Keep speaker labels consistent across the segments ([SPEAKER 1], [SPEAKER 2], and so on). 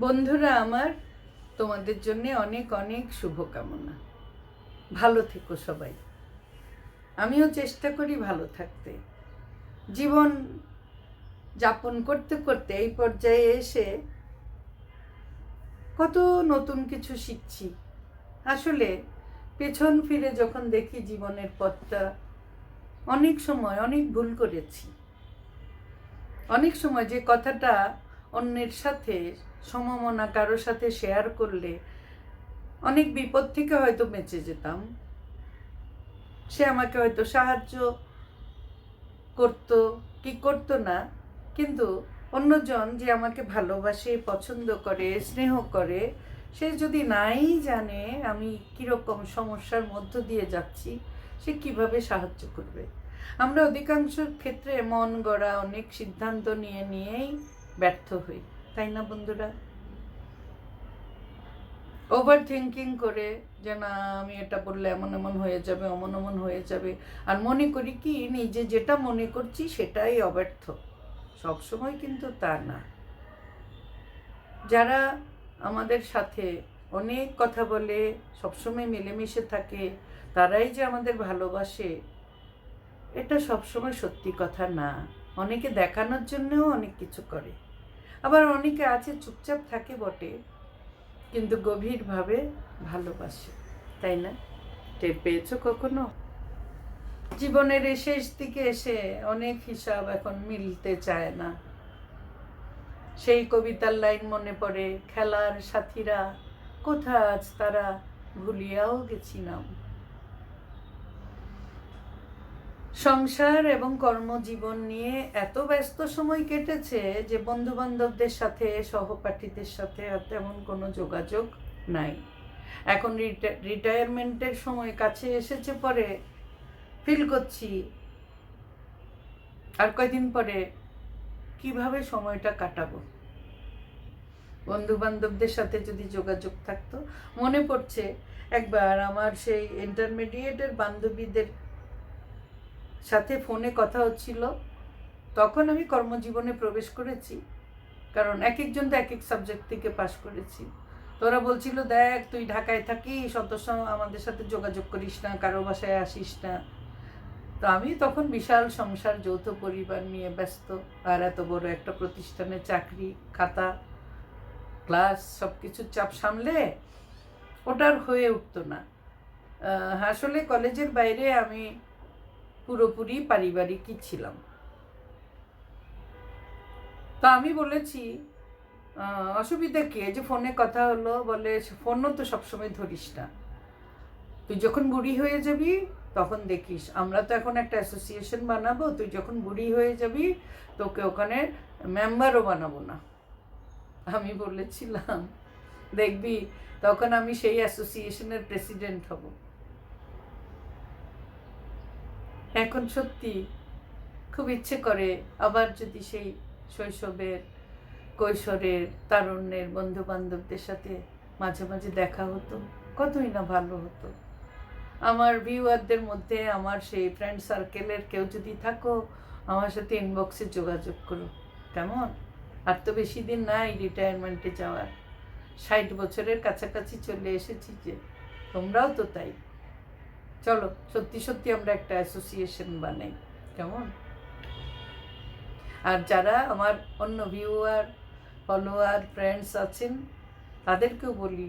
[SPEAKER 1] বন্ধুরা আমার, তোমাদের জন্য অনেক অনেক শুভকামনা। ভালো থেকো সবাই। আমিও চেষ্টা করি ভালো থাকতে। জীবন যাপন করতে করতে এই পর্যায়ে এসে কত নতুন কিছু শিখছি। আসলে পেছন ফিরে যখন দেখি জীবনের পথটা, অনেক সময় অনেক ভুল করেছি। অনেক সময় যে কথাটা অন্যের সাথে সমমনা কারোর সাথে শেয়ার করলে অনেক বিপদ থেকে হয়তো বেঁচে যেতাম। সে আমাকে হয়তো সাহায্য করতো, কি করতো না, কিন্তু অন্যজন যে আমাকে ভালোবাসে, পছন্দ করে, স্নেহ করে, সে যদি নাই জানে আমি কীরকম সমস্যার মধ্য দিয়ে যাচ্ছি, সে কীভাবে সাহায্য করবে? আমরা অধিকাংশ ক্ষেত্রে মন গড়া অনেক সিদ্ধান্ত নিয়ে নিয়েই ব্যর্থ হই। তাই না বন্ধুরা? ওভার থিঙ্কিং করে যে না আমি এটা বললে এমন এমন হয়ে যাবে, অমন এমন হয়ে যাবে। আর মনে করি কি, নিজে যেটা মনে করছি সেটাই অব্যর্থ। সবসময় কিন্তু তা না। যারা আমাদের সাথে অনেক কথা বলে সবসময় মিলেমিশে থাকে, তারাই যে আমাদের ভালোবাসে, এটা সবসময় সত্যি কথা না। অনেকে দেখানোর জন্যও অনেক কিছু করে। আবার অনেকে আছে চুপচাপ থাকে বটে, কিন্তু গভীরভাবে ভালোবাসে, তাই না? টের পেয়েছ কখনো? জীবনের শেষ দিকে এসে অনেক হিসাব এখন মিলতে চায় না। সেই কবিতার লাইন মনে পড়ে, খেলার সাথীরা কোথা আজ তারা ভুলিয়াও গেছিলাম। সংসার এবং কর্মজীবন নিয়ে এত ব্যস্ত সময় কেটেছে যে বন্ধু বান্ধবদের সাথে, সহপাঠীদের সাথে আর তেমন কোনো যোগাযোগ নাই। এখন রিটায়ারমেন্টের সময় কাছে এসেছে পরে ফিল করছি, আর কয়দিন পরে কীভাবে সময়টা কাটাবো? বন্ধু বান্ধবদের সাথে যদি যোগাযোগ থাকতো, মনে পড়ছে একবার আমার সেই ইন্টারমিডিয়েটের বান্ধবীদের সাথে ফোনে কথা হচ্ছিল। তখন আমি কর্মজীবনে প্রবেশ করেছি। কারণ এক একজন তো এক এক সাবজেক্ট থেকে পাশ করেছি। তোরা বলছিল, দেখ, তুই ঢাকায় থাকিস অত আমাদের সাথে যোগাযোগ করিস না, কারও বাসায় আসিস না। তো আমি তখন বিশাল সংসার, যৌথ পরিবার নিয়ে ব্যস্ত। আর এত বড় একটা প্রতিষ্ঠানে চাকরি, খাতা, ক্লাস সব কিছুর চাপ সামলে ওটার হয়ে উঠতো না। আসলে কলেজের বাইরে আমি পুরোপুরি পারিবারিকই ছিলাম। তা আমি বলেছি অসুবিধা কি? যে ফোনে কথা হলো, বলে ফোনও তো সবসময় ধরিস না। তুই যখন বুড়ি হয়ে যাবি, তখন দেখিস। আমরা তো এখন একটা অ্যাসোসিয়েশন বানাবো, তুই যখন বুড়ি হয়ে যাবি, তোকে ওখানে মেম্বারও বানাবো না। আমি বলেছিলাম, দেখবি, তখন আমি সেই অ্যাসোসিয়েশনের প্রেসিডেন্ট হব। এখন সত্যি খুব ইচ্ছে করে আবার যদি সেই শৈশবের, কৈশোরের, তারুণ্যের বন্ধু বান্ধবদের সাথে মাঝে মাঝে দেখা হতো, কতই না ভালো হতো। আমার ভিউয়ারদের মধ্যে আমার সেই ফ্রেন্ড সার্কেলের কেউ যদি থাকো, আমার সাথে ইনবক্সে যোগাযোগ করো, কেমন? আর তো বেশি দিন নাই রিটায়ারমেন্টে যাওয়ার। ষাট বছরের কাছাকাছি চলে এসেছি যে, তোমরাও তো তাই। চলো, সত্যি সত্যি আমরা একটা অ্যাসোসিয়েশন বানাই, কেমন? আর যারা আমার অন্য ভিউয়ার ফলোয়ার ফ্রেন্ডস আছেন, তাদেরকেও বলি,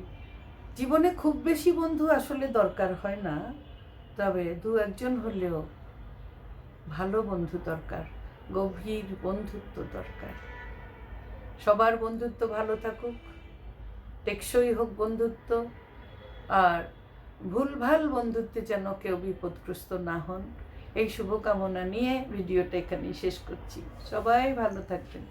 [SPEAKER 1] জীবনে খুব বেশি বন্ধু আসলে দরকার হয় না, তবে দু একজন হলেও ভালো বন্ধু দরকার, গভীর বন্ধুত্ব দরকার। সবার বন্ধুত্ব ভালো থাকুক, টেকসই হোক বন্ধুত্ব, আর ভুলভাল বন্ধুত্বে যেন কেউ বিপদগ্রস্ত না হন। এই শুভকামনা নিয়ে ভিডিওটা এখানেই শেষ করছি। সবাই ভালো থাকবেন।